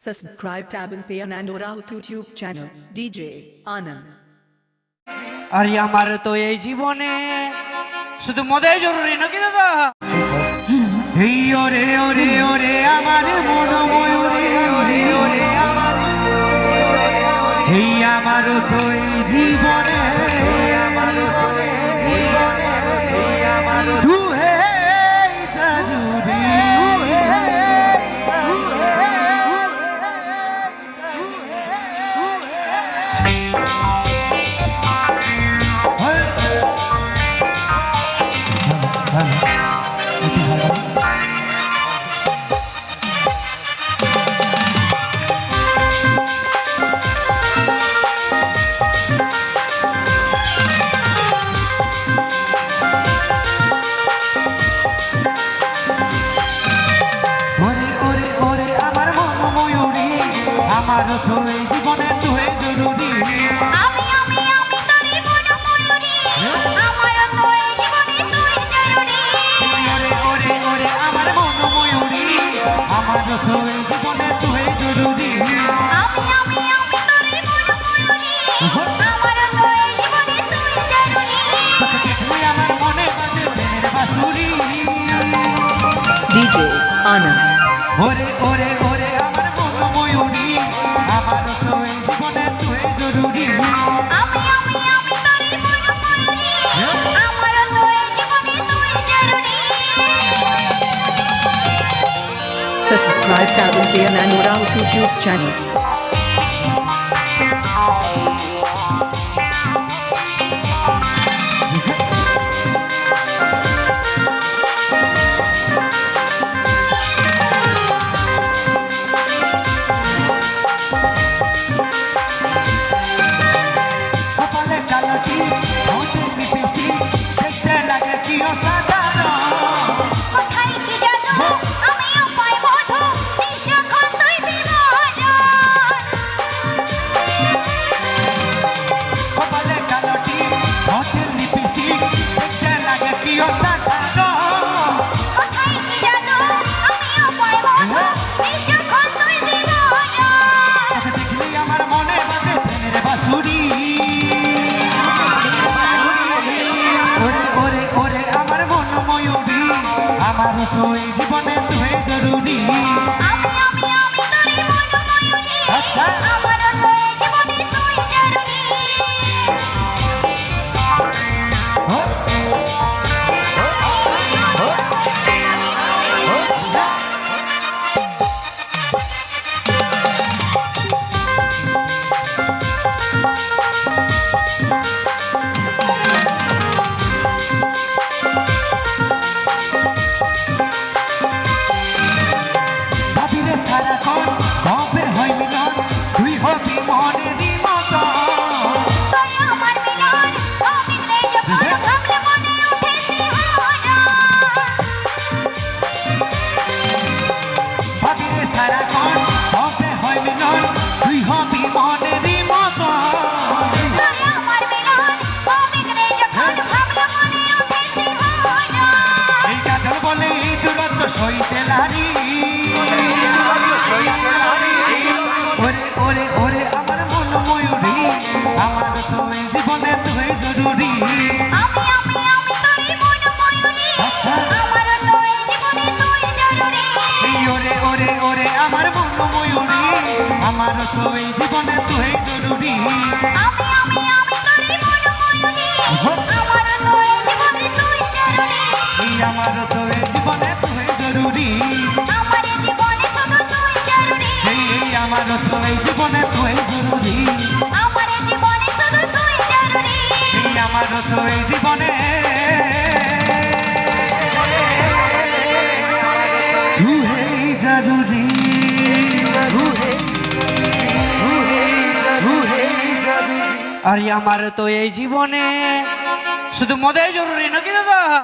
Subscribe tab and pay and Orahu YouTube channel DJ Anand. আরে আমার তো এই জীবনে শুধু মদে জরুরি নাকি দাদা এই ওরে ওরে ওরে, আমার মন ময়ূরে ওরে ওরে, আমার এই আমার তো এই জীবনে আমার জীবনে আমার আমার তো এই জীবনে তুই জরুরি। আমি আমি আমি তোরি মন ময়ূরী। আমার তো জীবনে তুই জরুরি। ওরে ওরে ওরে আমার মন ময়ূরী। আমার তো জীবনে তুই জরুরি। আমি আমি আমি তোরি মন ময়ূরী। আমার তো জীবনে তুই জরুরি। তুই আমার মনে বাজে প্রেমের বাঁশুরি। DJ Anand. ওরে ওরে ওরে Subscribe tab and pay and Orahu YouTube channel. আমার তো এই জীবনে ওরে ওরে আমার মন ময়ূরী। আমার তো এই জীবনে তুই জরুরি। আচ্ছা। ওরে ওরে ওরে আমার মন ময়ূরী। আমার তো এই জীবনে তুই জরুরি। আমার জীবনে তুই জরুরি। আমার এই জীবনে শুধু তুই জরুরি। এই আমার তো এই জীবনে। জরুরি। আরে আমার তো এই জীবনে শুধু মদে জরুরি নাকি দাদা?